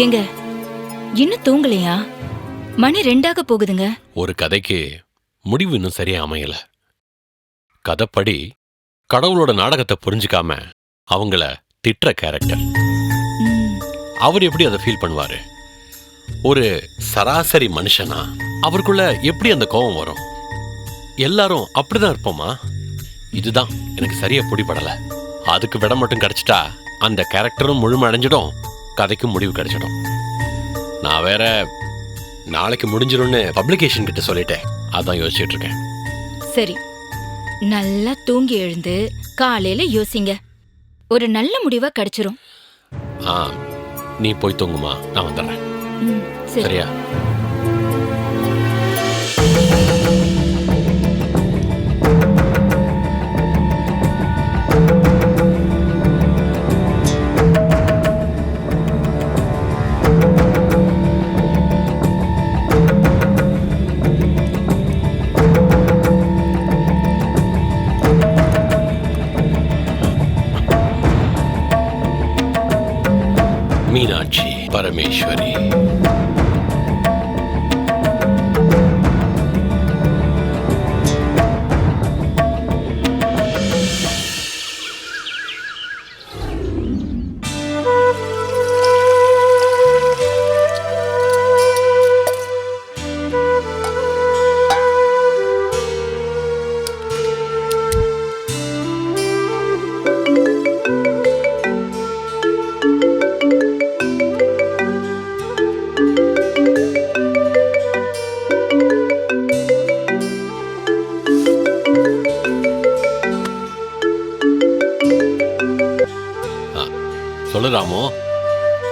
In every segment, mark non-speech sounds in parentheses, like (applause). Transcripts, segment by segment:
ஏங்க இன்னும் தூங்கலையா? மணி ரெண்டாக போகுதுங்க. ஒரு கதைக்கு முடிவு இன்னும் சரியா அமையல. கதைப்படி கடவுளோட நாடகத்தை புரிஞ்சுக்காம அவங்கள திட்டுற கேரக்டர். ம், அவர் எப்படி அதை ஃபீல் பண்ணுவாரு? ஒரு சராசரி மனுஷனா அவருக்குள்ள எப்படி அந்த கோபம் வரும்? எல்லாரும் அப்படிதான் இருப்போமா? இதுதான் எனக்கு சரியா பிடிபடல. அதுக்கு விட மட்டும் கிடைச்சிட்டா அந்த கேரக்டரும் முழுமை அடைஞ்சிடும் கதைக்கும் முடிவு கிடைச்சிடும். நான் வேற நாளைக்கு முடிஞ்சிரும்னு பப்ளிகேஷன் கிட்ட சொல்லிட்டேன். அதான் யோசிச்சுட்டு இருக்கேன். சரி. நல்லா தூங்கி எழுந்து காலையில யோசிங்க. ஒரு நல்ல முடிவா கிடைச்சிரும். ஆ நீ போய் தூங்குமா? நான் வந்துடுறேன். சரியா? மீனாட்சி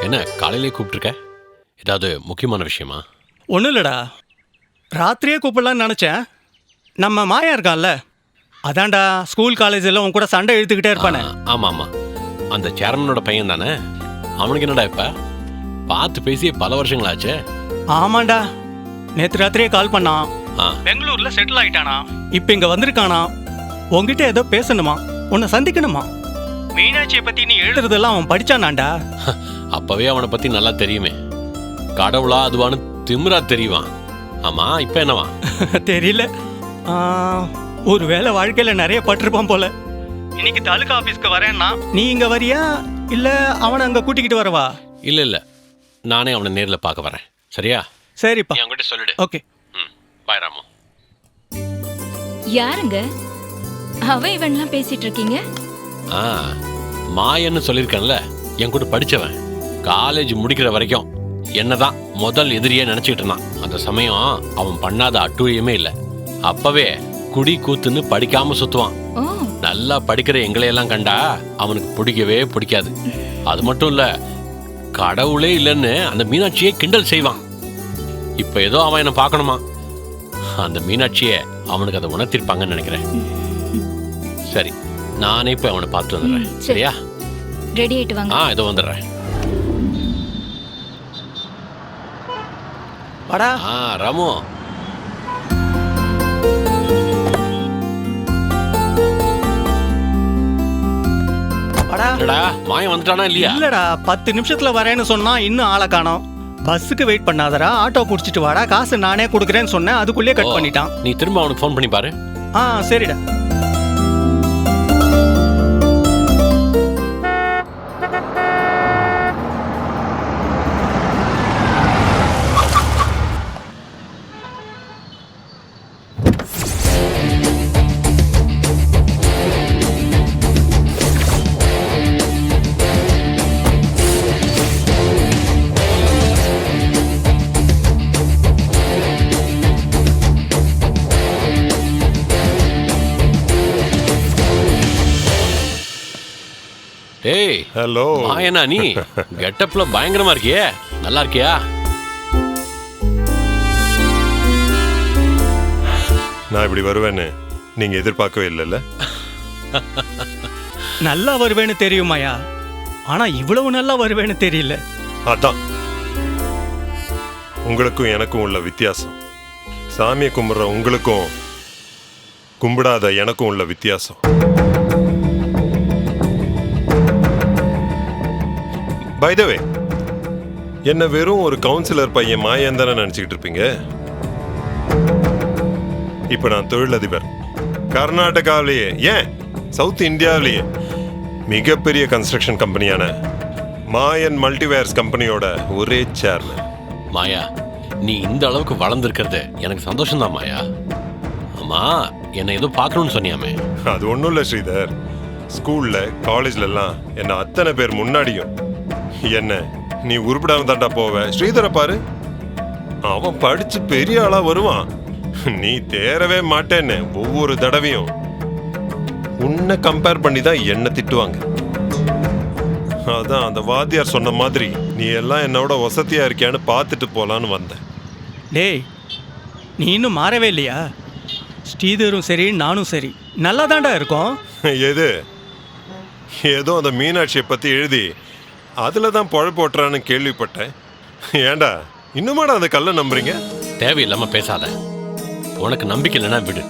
என்ன காலையிலே கூப்பிட்டுருக்க? ஏதாவது முக்கியமான விஷயமா? ஒன்றும் இல்லைடா. ராத்திரியே கூப்பிடலான்னு நினச்சேன். நம்ம மாயா இருக்கான்ல. அதான்டா ஸ்கூல் காலேஜ் எல்லாம் உன் கூட சண்டை இழுத்துக்கிட்டே இருப்பானே. ஆ, ஆமா ஆமா அந்த சேர்மனோட பையன் தானே? அவனுக்கு என்னடா இப்ப? பார்த்து பேசியே பல வருஷங்களாச்சே. ஆமாண்டா. நேற்று ராத்திரியே கால் பண்ணான். பெங்களூர்ல செட்டில் ஆயிட்டானா? இப்போ இங்க வந்திருக்கானா? உன்கிட்ட ஏதோ பேசணுமா? உன்னை சந்திக்கணுமா? மீனாட்சியை பத்தி நீ எழுதுறதெல்லாம் அவன் படிச்சானாண்டா? அப்பவே அவனை பத்தி நல்லா தெரியுமே. கடவுளா அதுவான்னு திமிரா தெரியுவான் ஆமா இப்ப என்னவா? (laughs) தெரியல. ஒருவேளை வாழ்க்கையில நிறைய பட்டிருப்பான் போல. இன்னைக்கு தாலுகா ஆபீஸ்க்கு வரேன்னா நீ இங்க வரியா? இல்ல அவனை அங்க கூட்டிக்கிட்டு வரவா? இல்ல இல்ல. நானே அவனை நேர்ல பார்க்க வரேன். சரியா? சரிப்பா. நீ அவன்கிட்ட சொல்லிடு. ஓகே. ம் பாய் ராமு. யாருங்க? அவ இவன்லாம் பேசிட்டு இருக்கீங்க? ஆ மாயன்னு சொல்லியிருக்கேன்ல என் கூட படிச்சவன். காலேஜ் முடிக்கிற வரைக்கும் என்னதான் முதல் எதிரியே நினைச்சிட்டு இருந்தான். அந்த சமயம் அவன் பண்ணாத அட்டூழியமே இல்லை. அப்பவே குடி கூத்துன்னு படிக்காம சுத்துவான். ஓ. நல்லா படிக்கிற எங்களையெல்லாம் கண்டா அவனுக்கு பிடிக்கவே பிடிக்காது. அது மட்டும் இல்ல கடவுளே இல்லைன்னு அந்த மீனாட்சியை கிண்டல் செய்வான். இப்ப ஏதோ அவன் என்ன பார்க்கணுமா? அந்த மீனாட்சியை அவனுக்கு அதை உணர்த்திருப்பாங்கன்னு நினைக்கிறேன். சரி நானே இப்போ அவனை பார்த்து வந்துடுறேன். ம், சரி. சரியா? ரெடி ஆயிட்டு வாங்க. ஆ இதோ வந்துடுறேன். வாடா. ஆ ராமு. வாடா. மாயம் வந்துட்டானா இல்லையா? இல்லடா பத்து நிமிஷத்துல வரேன்னு சொன்னா இன்னும் ஆளை காணோம். பஸ்ஸுக்கு வெயிட் பண்ணாதடா ஆட்டோ புடிச்சிட்டு வாடா. காசு நானே கொடுக்குறேன்னு சொன்னேன் அதுக்குள்ளேயே கட் பண்ணிட்டான். நீ திரும்ப அவனுக்கு ஃபோன் பண்ணி பாரு. ஆ சரிடா. ஹலோ மாயனா நீ? கெட்டப்ல பயங்கரமா இருக்கியே. நல்லா இருக்கியா? நான் இப்படி வருவேன்னு நீங்க எதிர்பார்க்கவே இல்லைல்ல? (laughs) நல்லா வருவேன்னு தெரியுமாயா ஆனா இவ்வளவு நல்லா வருவேன்னு தெரியல. அதான். உங்களுக்கும் எனக்கும் உள்ள வித்தியாசம். சாமியை கும்பிடுற உங்களுக்கும் கும்பிடாத எனக்கும் உள்ள வித்தியாசம். பைதவே என்ன வெறும் ஒரு கவுன்சிலர் பையன் மாயன் தானே நினச்சிக்கிட்டு இருப்பீங்க? இப்போ நான் தொழிலதிபர். கர்நாடகாவிலேயே ஏன்? சவுத் இந்தியாவிலேயே மிகப்பெரிய கன்ஸ்ட்ரக்ஷன் கம்பெனியான மாயன் மல்டிவேர்ஸ் கம்பெனியோட ஒரே சேர்மன் மாயா நீ இந்த அளவுக்கு வளர்ந்துருக்கிறது எனக்கு சந்தோஷம்தான் மாயா. ஆமா என்னை ஏதோ பார்க்கணும்னு சொன்னியாமே. அது ஒன்றும் இல்லை ஸ்ரீதர். ஸ்கூல்ல காலேஜ்ல எல்லாம் என்ன அத்தனை பேர் முன்னாடியும் என்ன நீ உருப்பிடாம தாண்டா போவ? ஸ்ரீதரை பாரு. அவன் படிச்சு பெரிய ஆளா வருவான். நீ தேரவே மாட்டேன்னு ஒவ்வொரு தடவையும் உன்னை கம்பேர் பண்ணி தான் என்ன திட்டுவாங்க. அதான் அந்த வாத்தியார் சொன்ன மாதிரி நீ எல்லாம் என்னோட வசதியா இருக்கியான்னு பார்த்துட்டு போலான்னு வந்தேன். டேய் நீ இன்னும் மாறவே இல்லையா? ஸ்ரீதரும் சரி நானும் சரி. நல்லா தாண்டா இருக்கோம். எது? ஏதோ அந்த மீனாட்சியை பற்றி எழுதி அதில் தான் பழப்பு ஓட்டுறான்னு கேள்விப்பட்டேன். ஏண்டா இன்னுமாடா அந்த கல்லை நம்புறீங்க? தேவையில்லாம பேசாத. உனக்கு நம்பிக்கை இல்லைன்னா விடு.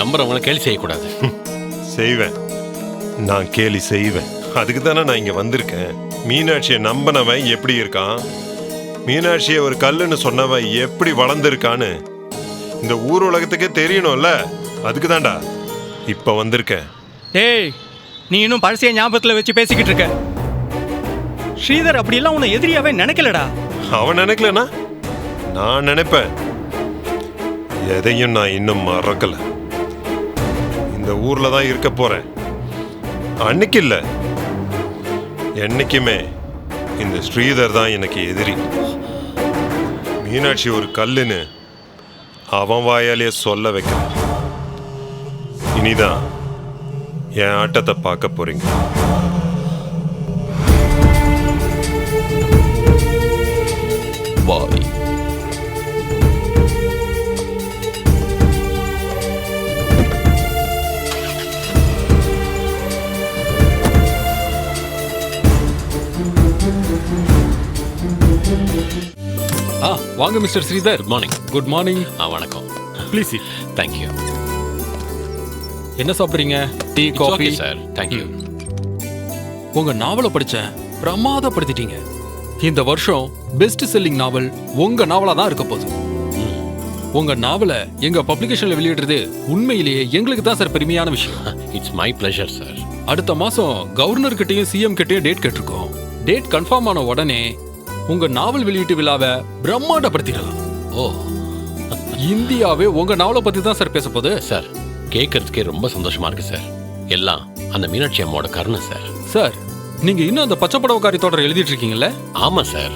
நம்புறவங்கள கேலி செய்யக்கூடாது. செய்வேன். நான் கேலி செய்வேன். அதுக்கு தானே நான் இங்கே வந்திருக்கேன். மீனாட்சியை நம்பினவன் எப்படி இருக்கான்? மீனாட்சியை ஒரு கல்லுன்னு சொன்னவன் எப்படி வளர்ந்துருக்கான்னு இந்த ஊர் உலகத்துக்கே தெரியணும்ல? அதுக்கு தான்டா இப்போ வந்திருக்கேன். டேய் நீ இன்னும் பழசைய ஞாபகத்தில் வச்சு பேசிக்கிட்டு இருக்க. ஸ்ரீதர் அப்படியெல்லாம் உன்னை எதிரியாவே நினைக்கலடா. அவன் நினைக்கலனா? நான் நினைப்பேன். எதையும் நான் இன்னும் மறக்கல. இந்த ஊர்ல தான் இருக்க போறேன். அன்னைக்கு இல்ல. என்னைக்குமே இந்த ஸ்ரீதர் தான் எனக்கு எதிரி. மீனாட்சி ஒரு கல்லுன்னு அவன் வாயாலேயே சொல்ல வைக்க இனிதான் என் ஆட்டத்தை பார்க்க போறீங்க. ஆ வாங்க mister Sridhar. Morning good morning ஆ வணக்கம். ப்ளீஸ் தேங்க்யூ என்ன சாப்பிட்றீங்க? டீ காஃபி சார் தேங்க்யூ உங்க நாவலை படிச்சேன் பிரமாதப்படுத்திட்டீங்க. இந்த வருஷம் பெஸ்ட் செல்லிங் நாவல் உங்க நாவலா தான் இருக்க போகுது. உங்க நாவலை எங்க பப்ளிகேஷன்ல வெளியிடுறது உண்மையிலேயே எங்களுக்கு தான் சார் பெருமையான விஷயம். இட்ஸ் மை ப்ளஷர் சார் அடுத்த மாசம் கவர்னர் கிட்டயும் சிஎம் கிட்டயும் டேட் கேட்டிருக்கோம். டேட் கன்ஃபார்ம் ஆன உடனே உங்க நாவல் வெளியீட்டு விழாவை பிரம்மாண்டப்படுத்திடலாம். ஓ. இந்தியாவே உங்க நாவலை பத்தி தான் சார் பேச போகுது. சார் கேட்கறதுக்கே ரொம்ப சந்தோஷமா இருக்கு சார். எல்லாம் அந்த மீனாட்சி அம்மாவோட கருணை சார். சார் நீங்க இன்னும் அந்த பச்சைப்படவக்காரி தொடர் எழுதிட்டு இருக்கீங்கல்ல? ஆமா சார்.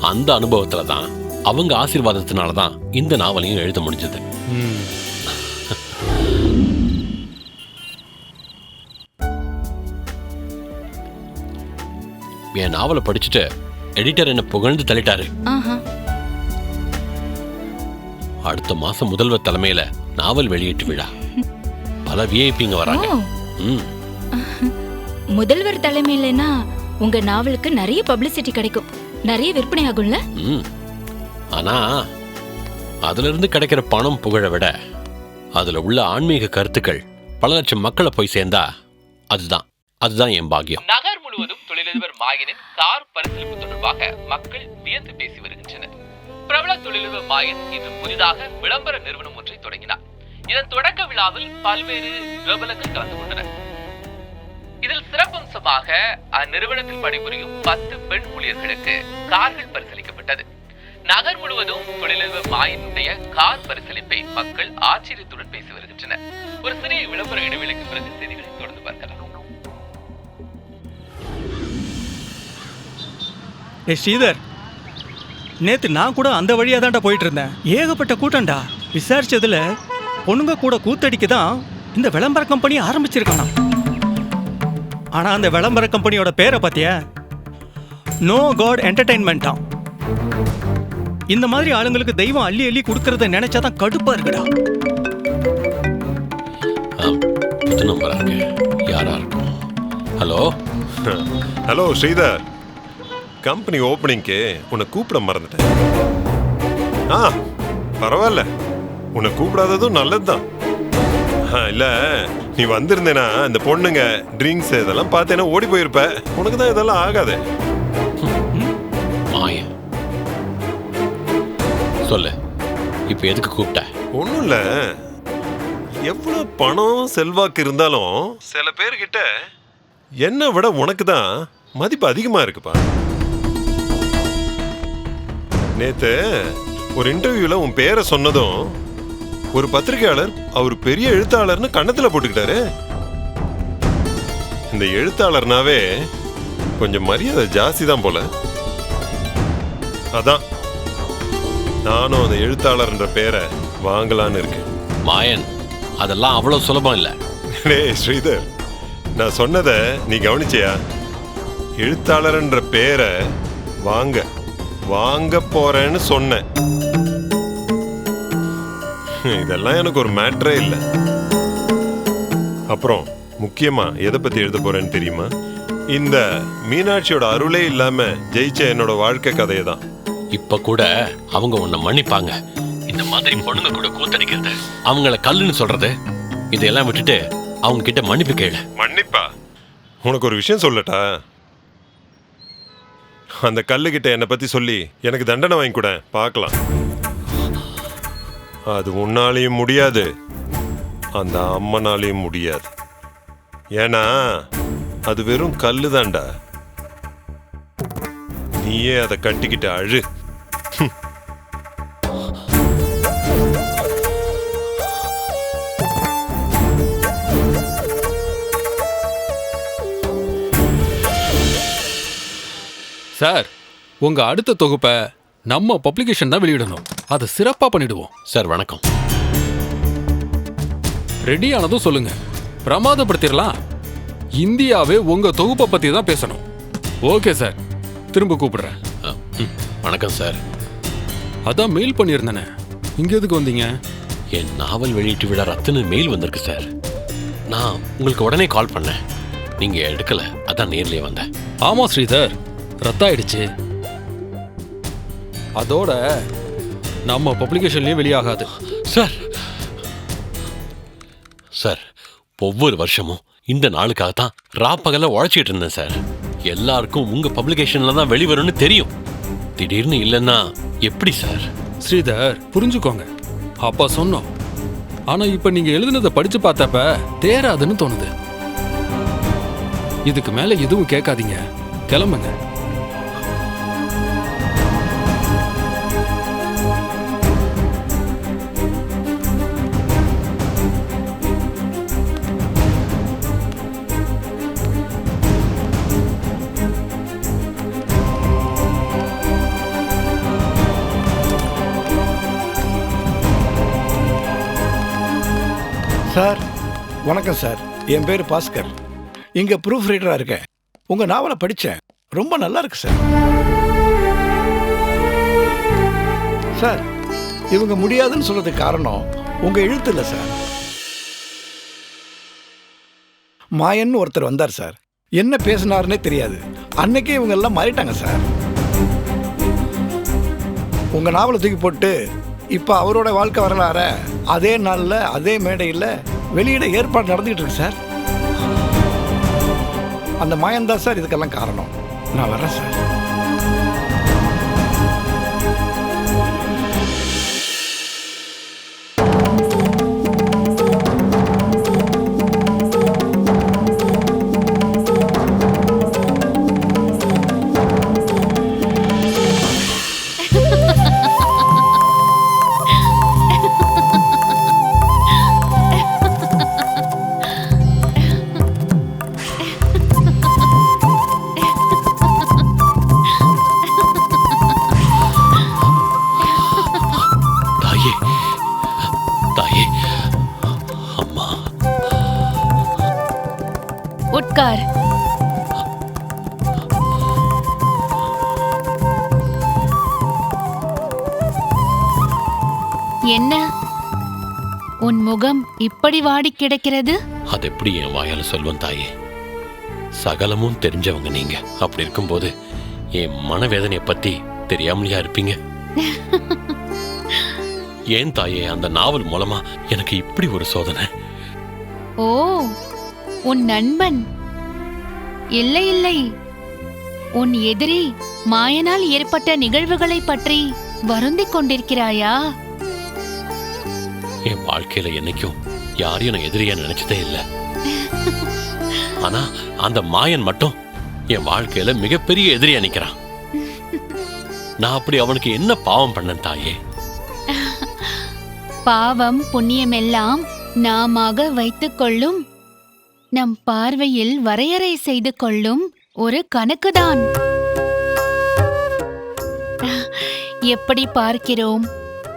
அந்த அனுபவத்துல தான் அவங்க ஆசீர்வாதத்தினால தான் இந்த நாவலையும் எழுத முடிஞ்சது. என் நாவலை படிச்சுட்டு எடிட்டர் என்ன புகழ்ந்து தள்ளிட்டாரு. ஆஹா. அடுத்த மாசம் முதல்வர் தலைமையில நாவல் வெளியீட்டு விழா. பல விஐபிங்க வராங்க. முதல்வர் தலைமையிலனா உங்க நாவலுக்கு நிறைய பப்ளிசிட்டி கிடைக்கும். நிறைய விற்பனை ஆகும்ல? ம். ஆனா அதுல இருந்து கிடைக்கிற பணம் புகழை விட அதுல உள்ள ஆன்மீக கருத்துக்கள் பல லட்சம் மக்களை போய் சேர்ந்தா அதுதான். அதுதான் என் பாக்கியம். தொழிலதிபர் மாயனின் கார் பரிசீலிப்பு தொடர்பாக மக்கள் வியந்து பேசி வருகின்றனர். பிரபல தொழிலதிபர் மாயன் இன்று புதிதாக விளம்பர நிறுவனம் ஒன்றை தொடங்கினார். இதன் தொடக்க விழாவில் பல்வேறு பிரபலங்கள் கலந்து கொண்டனர். இதில் சிறப்பம்சமாக அந்நிறுவனத்தில் பணிபுரியும் பத்து பெண் ஊழியர்களுக்கு கார்கள் பரிசீலிக்கப்பட்டது. நகர் முழுவதும் தொழிலதிபர் மாயனுடைய கார் பரிசீலிப்பை மக்கள் ஆச்சரியத்துடன் பேசி வருகின்றனர். ஒரு சிறிய விளம்பர இடைவெளிக்கு பிறகு செய்திகளை தொடர்ந்து பார்க்கலாம். ஏ ஸ்ரீதர். நேத்து நான் கூட அந்த வழியா தான்டா போயிட்டு இருந்தேன் ஏகப்பட்ட கூட்டம்டா. விசாரிச்சதுல பொண்ணுங்க கூட கூத்தடிக்க தான் இந்த விளம்பர கம்பெனி ஆரம்பிச்சிருக்கானா ஆனா அந்த விளம்பர கம்பெனியோட பேரை பார்த்தியா நோ காட் என்டர்டைன்மெண்ட்டா இந்த மாதிரி ஆளுங்களுக்கு தெய்வம் அள்ளி அள்ளி கொடுக்கறத நினைச்சாதான் கடுப்பா இருக்குடா. ஆம், புது நம்பரா இருக்கு யாரா இருக்கும்? ஹலோ? ஹலோ ஸ்ரீதர். கம்பெனி ஓப்பனிங்க்கு உன்னை கூப்பிட மறந்துட்டேன். ஆ பரவாயில்ல. உன்னை கூப்பிடாததும் நல்லதுதான். ஆ, இல்ல நீ வந்திருந்தேனா இந்த பொண்ணுங்க ட்ரிங்க்ஸ் இதெல்லாம் பார்த்தேன்னா ஓடி போயிருப்ப. உனக்கு தான் இதெல்லாம் ஆகாது. மாயன் சொல்லு இப்போ எதுக்கு கூப்பிட்ட? ஒன்றும் இல்லை. எவ்வளோ பணம் செல்வாக்கு இருந்தாலும் சில பேர்கிட்ட என்னை விட உனக்கு தான் மதிப்பு அதிகமாக இருக்குப்பா. நேத்து ஒரு இன்டர்வியூல உன் பேரை சொன்னதும் ஒரு பத்திரிகையாளர் அவர் பெரிய எழுத்தாளர்னு கன்னத்தில் போட்டுக்கிட்டாரு. இந்த எழுத்தாளர்னாவே கொஞ்சம் மரியாதை ஜாஸ்தி தான் போல. அதான் நானும் அந்த எழுத்தாளர்ன்ற பேரை வாங்கலான்னு இருக்கேன். மாயன் அதெல்லாம் அவ்வளோ சுலபம் இல்லை. (laughs) டேய் ஸ்ரீதர் நான் சொன்னதை நீ கவனிச்சியா? எழுத்தாளர்ன்ற பேரை வாங்க. வாங்க போறேன்னு சொன்னேன். இதெல்லாம் எனக்கு ஒரு மேட்ரே இல்லை. அப்புறம் முக்கியமா எதை பத்தி எழுத போறேன்னு தெரியுமா? இந்த மீனாட்சியோட அருளே இல்லாம ஜெயிச்ச என்னோட வாழ்க்கை கதையை தான் இப்போ கூட அவங்க உன்னை மன்னிப்பாங்க. இந்த மாதிரி பொண்ணுங்க கூட கூத்தடிக்கிறது அவங்கள கல்லுன்னு சொல்றது இதையெல்லாம் விட்டுட்டு அவங்க கிட்ட மன்னிப்பு கேளு. மன்னிப்பா? உனக்கு ஒரு விஷயம் சொல்லட்டா? அந்த கல்லுக்கிட்ட என்னை பத்தி சொல்லி எனக்கு தண்டனை வாங்கி கூட. பார்க்கலாம். அது உன்னாலையும் முடியாது. அந்த அம்மனாலையும் முடியாது. ஏன்னா அது வெறும் கல்லு தான்டா நீயே அதை கட்டிக்கிட்டு அழு. சார் உங்க அடுத்த தொகுப்பை நம்ம பப்ளிகேஷன் தான் வெளியிடணும். அதை சிறப்பா பண்ணிடுவோம். சார் வணக்கம். ரெடி ஆனதும் சொல்லுங்க. பிரமாதப்படுத்திடலாம். இந்தியாவே உங்க தொகுப்பை பத்தி தான் பேசணும். Okay sir. திரும்ப கூப்பிடுறேன். வணக்கம் சார். அதான் மெயில் பண்ணியிருந்தேனே. இங்க எதுக்கு வந்தீங்க? என் நாவல் வெளியீட்டு விழா ரத்துன்னு மெயில் வந்திருக்கு சார். நான் உங்களுக்கு உடனே கால் பண்ணேன். நீங்க எடுக்கல. அதான் நேர்லயே வந்தேன். ஆமா ஸ்ரீதர். ரத்தாயிடுச்சு. அதோட நம்ம பப்ளிகேஷன்லயும் வெளியாகாது. சார். சார் ஒவ்வொரு வருஷமும் இந்த நாளுக்காக தான் ராப்பகல உழைச்சிட்டு இருந்தேன் சார். எல்லாருக்கும் உங்க பப்ளிகேஷன்ல தான் வெளிவரும்னு தெரியும். திடீர்னு இல்லைன்னா எப்படி சார்? ஸ்ரீதர் புரிஞ்சுக்கோங்க. அப்பா சொன்னோம். ஆனா இப்ப நீங்க எழுதுனதை படிச்சு பார்த்தப்ப தேராதுன்னு தோணுது. இதுக்கு மேல எதுவும் கேட்காதீங்க. கிளம்புங்க. சார். வணக்கம் சார். என் பேர் பாஸ்கர். இங்கே ப்ரூஃப் ரீடராக இருக்கேன். உங்கள் நாவலை படித்தேன் ரொம்ப நல்லா இருக்கு சார். சார் இவங்க முடியாதுன்னு சொல்கிறதுக்கு காரணம் உங்கள் எழுத்து இல்லை சார். மாயன்னு ஒருத்தர் வந்தார் சார். என்ன பேசினாருன்னே தெரியாது. அன்னைக்கே இவங்க எல்லாம் மாறிட்டாங்க சார். உங்கள் நாவலை தூக்கி போட்டு இப்போ அவரோட வாழ்க்கை வரலாற அதே நாளில் அதே மேடையில் வெளியிட ஏற்பாடு நடந்துகிட்டு இருக்கு சார். அந்த மாயந்தான் சார் இதுக்கெல்லாம் காரணம். நான் வரேன் சார். இப்படி வாடி கிடக்கிறது? அது எப்படி என் வாயால சொல்வேன் தாயே? சகலமும் தெரிஞ்சவங்க நீங்க. அப்படி இருக்கும்போது என் மனவேதனையை பத்தி தெரியாமலையா இருப்பீங்க? (laughs) ஏன் தாயே அந்த நாவல் மூலமா எனக்கு இப்படி ஒரு சோதனை? ஓ உன் நண்பன். இல்லை இல்லை. உன் எதிரி மாயனால் ஏற்பட்ட நிகழ்வுகளைப் பற்றி வருந்திக் கொண்டிருக்கிறாயா? என் வாழ்க்கையில என்னைக்கும் யாரையும் நான் எதிரியா நினைச்சதே இல்லை. ஆனா அந்த மாயன் மட்டும் என் வாழ்க்கையில மிகப்பெரிய எதிரியா நிக்கிறான். நான் அப்படி அவனுக்கு என்ன பாவம் பண்ணேன் தாயே? பாவம் புண்ணியமெல்லாம் நாமாக வைத்துக் கொள்ளும் நம் பார்வையில் வரையறை செய்து கொள்ளும் ஒரு கணக்குதான். எப்படி பார்க்கிறோம்?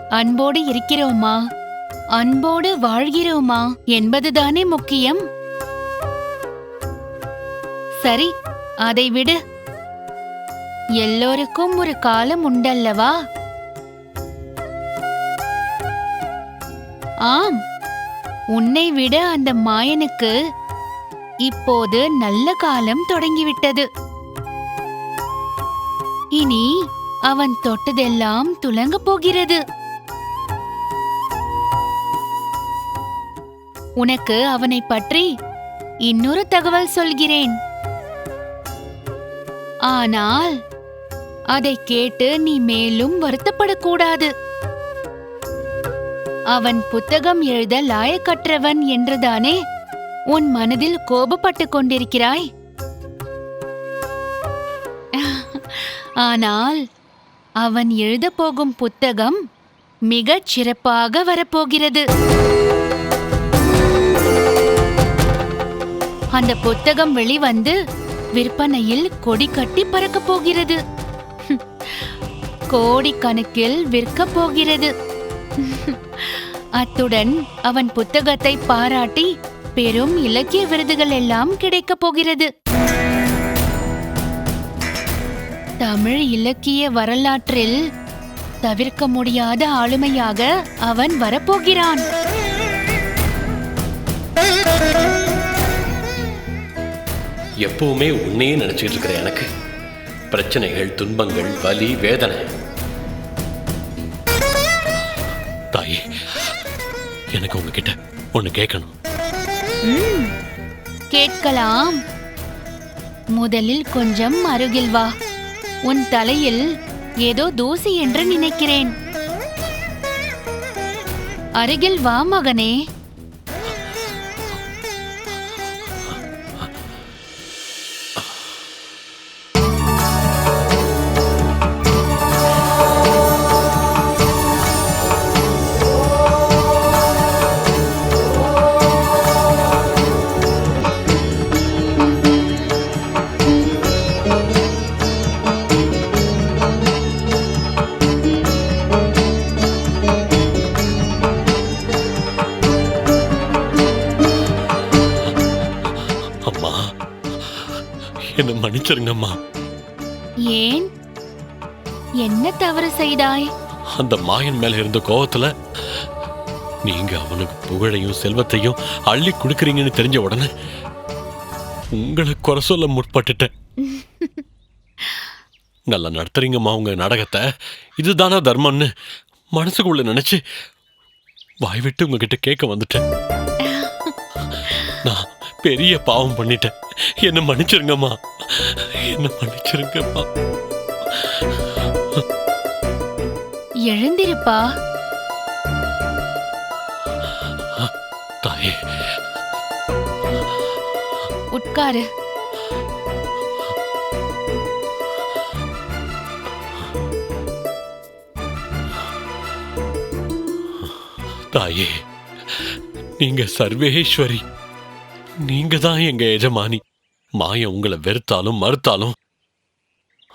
அன்போடு இருக்கிறோமா? அன்போடு வாழ்கிறோமா என்பதுதானே முக்கியம். சரி அதை விடு. எல்லோருக்கும் ஒரு காலம் உண்டல்லவா? ஆம் உன்னை விட அந்த மாயனுக்கு இப்போது நல்ல காலம் தொடங்கிவிட்டது. இனி அவன் தொட்டதெல்லாம் துலங்க போகிறது. உனக்கு அவனைப் பற்றி இன்னொரு தகவல் சொல்கிறேன். ஆனால் அதை கேட்டு நீ மேலும் வருத்தப்படக்கூடாது. அவன் புத்தகம் எழுத லாயக்கற்றவன் என்றுதானே உன் மனதில் கோபப்பட்டு கொண்டிருக்கிறாய்? ஆனால் அவன் எழுத போகும் புத்தகம் மிகச் சிறப்பாக வரப்போகிறது. அந்த புத்தகம் வெளிவந்து விற்பனையில் கொடி கட்டி பறக்க போகிறது. கோடிக்கணக்கில் விற்க போகிறது. அத்துடன் அவன் புத்தகத்தை பாராட்டி பெரும் இலக்கிய விருதுகள் எல்லாம் கிடைக்கப் போகிறது. தமிழ் இலக்கிய வரலாற்றில் தவிர்க்க முடியாத ஆளுமையாக அவன் வரப்போகிறான். எப்பவுமே உன்னையே நினைச்சிட்டு இருக்கிற எனக்கு. பிரச்சனைகள் துன்பங்கள் வலி வேதனை. தாயே எனக்கு உங்ககிட்ட ஒண்ணு கேட்கணும். கேட்கலாம். முதலில் கொஞ்சம் அருகில் வா. உன் தலையில் ஏதோ தூசி என்று நினைக்கிறேன். அருகில் வா மகனே. என்ன மன்னிச்சிருங்கம்மா. ஏன்? என்ன தவறு செய்தாய்? அந்த மாயன் மேல இருந்த கோவத்துல நீங்க அவனுக்கு புகழையும் செல்வத்தையும் அள்ளி கொடுக்குறீங்கன்னு தெரிஞ்ச உடனே உங்களை குறை சொல்ல முற்பட்டுட்டேன். நல்லா நடத்துறீங்கம்மா உங்க நாடகத்தை. இதுதானா தர்மம்னு மனசுக்குள்ள நினைச்சு வாய் விட்டு உங்ககிட்ட கேட்க வந்துட்டேன். நான் பெரிய பாவம் பண்ணிட்டேன். என்ன மன்னிச்சிருங்கம்மா. என்ன மன்னிச்சிருங்கம்மா. எழுந்திருப்பா. தாயே. உட்காரு. தாயே நீங்க சர்வேஸ்வரி. நீங்க தான் எங்க எஜமானி. மாயன் உங்களை வெறுத்தாலும் மறுத்தாலும்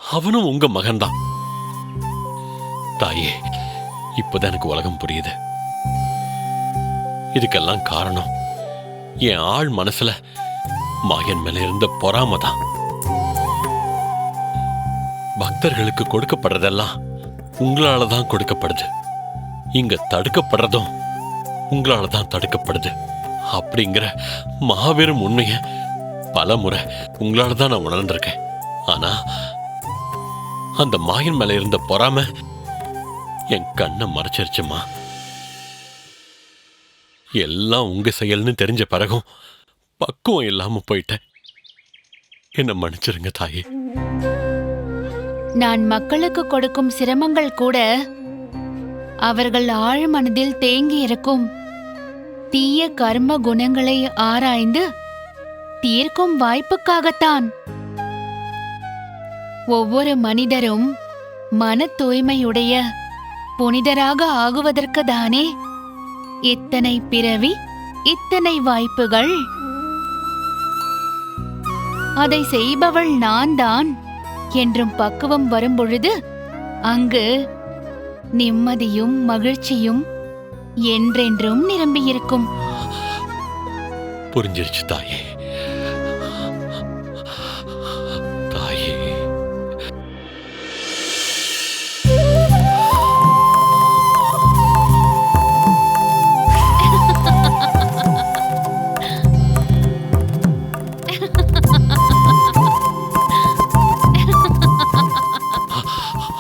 அவனும் உங்க மகன்தான். தாயே இப்பதான் எனக்கு உலகம் புரியுது. இதுக்கெல்லாம் காரணம் என் ஆள் மனசுல மாயன் மேல இருந்த பொறாம தான். பக்தர்களுக்கு கொடுக்கப்படுறதெல்லாம் உங்களால தான் கொடுக்கப்படுது. இங்க தடுக்கப்படுறதும் உங்களால தான் தடுக்கப்படுது. அப்படிங்கிற மாபெரும் உண்மைய பல முறை உங்களால தான் நான் உணர்ந்திருக்கேன். ஆனா அந்த மாயன் மேலே இருந்த பொறாம என் கண்ணை மறைச்சிருச்சுமா? எல்லாம் உங்க செயல்னு தெரிஞ்ச பிறகும் பக்குவம் இல்லாம போயிட்டேன். என்ன மன்னிச்சிருங்க தாயே. நான் மக்களுக்கு கொடுக்கும் சிரமங்கள் கூட அவர்கள் ஆழ் மனதில் தேங்கி இருக்கும். தீய கர்ம குணங்களை ஆராய்ந்து தீர்க்கும் வாய்ப்புக்காகத்தான். ஒவ்வொரு மனிதரும் மன தூய்மையுடைய புனிதராக ஆகுவதற்கு தானே இத்தனை பிறவி இத்தனை வாய்ப்புகள். அதை செய்பவள் நான் தான் என்றும் பக்குவம் வரும்பொழுது அங்கு நிம்மதியும் மகிழ்ச்சியும் என்றென்றும் நிரம்பியிருக்கும். புரிஞ்சிருச்சு தாயே. தாயே.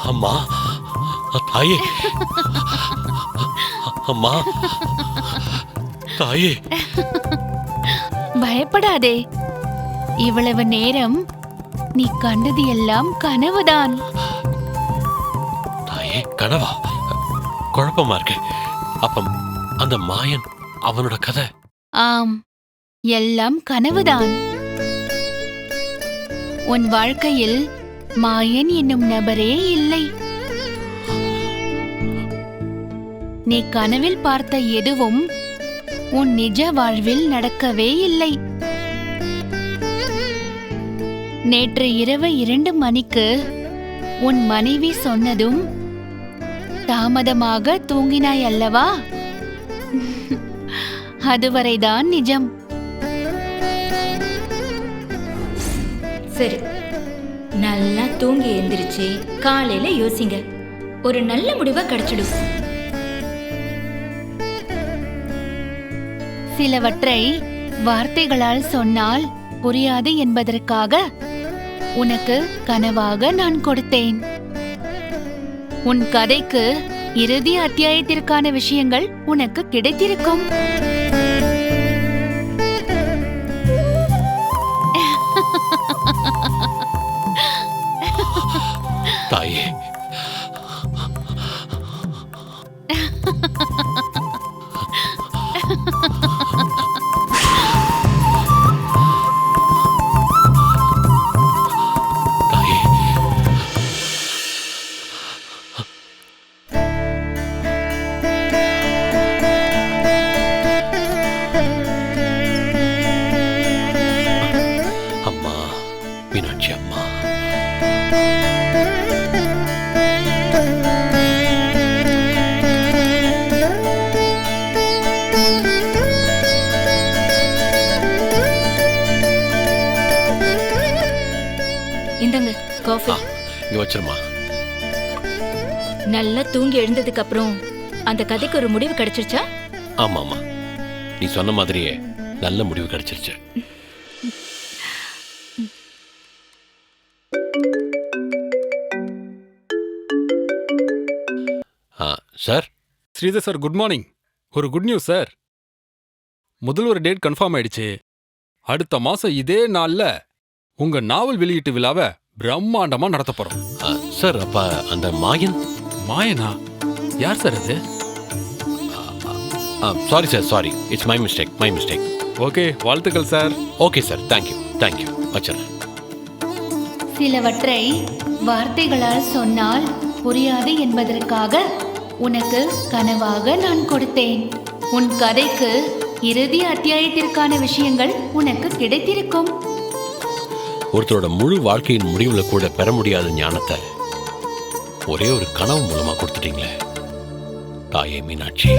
அம்மா தாயே. அம்மா. தாயே. பயப்படாதே. இவ்வளவு நேரம் நீ கண்டது எல்லாம் கனவுதான். தாயே கனவா? குழப்பமா இருக்கு. அப்ப அந்த மாயன் அவனோட கதை? ஆம் எல்லாம் கனவுதான். உன் வாழ்க்கையில் மாயன் என்னும் நபரே இல்லை. நீ கனவில் பார்த்த எதுவும் உன் நிஜ வாழ்வில் நடக்கவே இல்லை. நேற்று இரவு இரண்டு மணிக்கு உன் மனைவி சொன்னதும் தாமதமாக தூங்கினாய் அல்லவா? அதுவரைதான் நிஜம். சரி நல்லா தூங்கி எந்திரிச்சு காலையில யோசிங்க. ஒரு நல்ல முடிவா கிடைச்சிடும். சிலவற்றை வார்த்தைகளால் சொன்னால் புரியாது என்பதற்காக உனக்கு கனவாக நான் கொடுத்தேன். உன் கதைக்கு இறுதி அத்தியாயத்திற்கான விஷயங்கள் உனக்கு கிடைத்திருக்கும். தாயே இங்க வச்சிருமா? நல்லா தூங்கி எழுந்ததுக்கு அப்புறம் அந்த கதைக்கு ஒரு முடிவு கிடைச்சிருச்சா? ஆமா ஆமா நீ சொன்ன மாதிரியே நல்ல முடிவு கிடைச்சிருச்சு. ஆ sir? Sridhar sir good morning. ஒரு குட் நியூஸ் சார். முதல் ஒரு டேட் கன்ஃபார்ம் ஆயிடுச்சு. அடுத்த மாசம் இதே நாள்ல உங்க நாவல் வெளியீட்டு விழாவை பிரம்மாண்டமா நடத்த போறோம் சார் அப்ப அந்த மாயன்? மாயனா? யார் சார் அது? Sorry sir sorry it's my mistake my mistake okay வாழ்த்துக்கள் sir. Okay sir thank you thank you வச்சிடறேன் சிலவற்றை வார்த்தைகளால் சொன்னால் புரியாது என்பதற்காக உனக்கு கனவாக நான் கொடுத்தேன். உன் கதைக்கு இறுதி அத்தியாயத்திற்கான விஷயங்கள் உனக்கு கிடைத்திருக்கும். ஒருத்தரோட முழு வாழ்க்கையின் முடிவுல கூட பெற முடியாத ஞானத்தை ஒரே ஒரு கனவு மூலமா கொடுத்துட்டீங்களே. தாயே மீனாட்சி.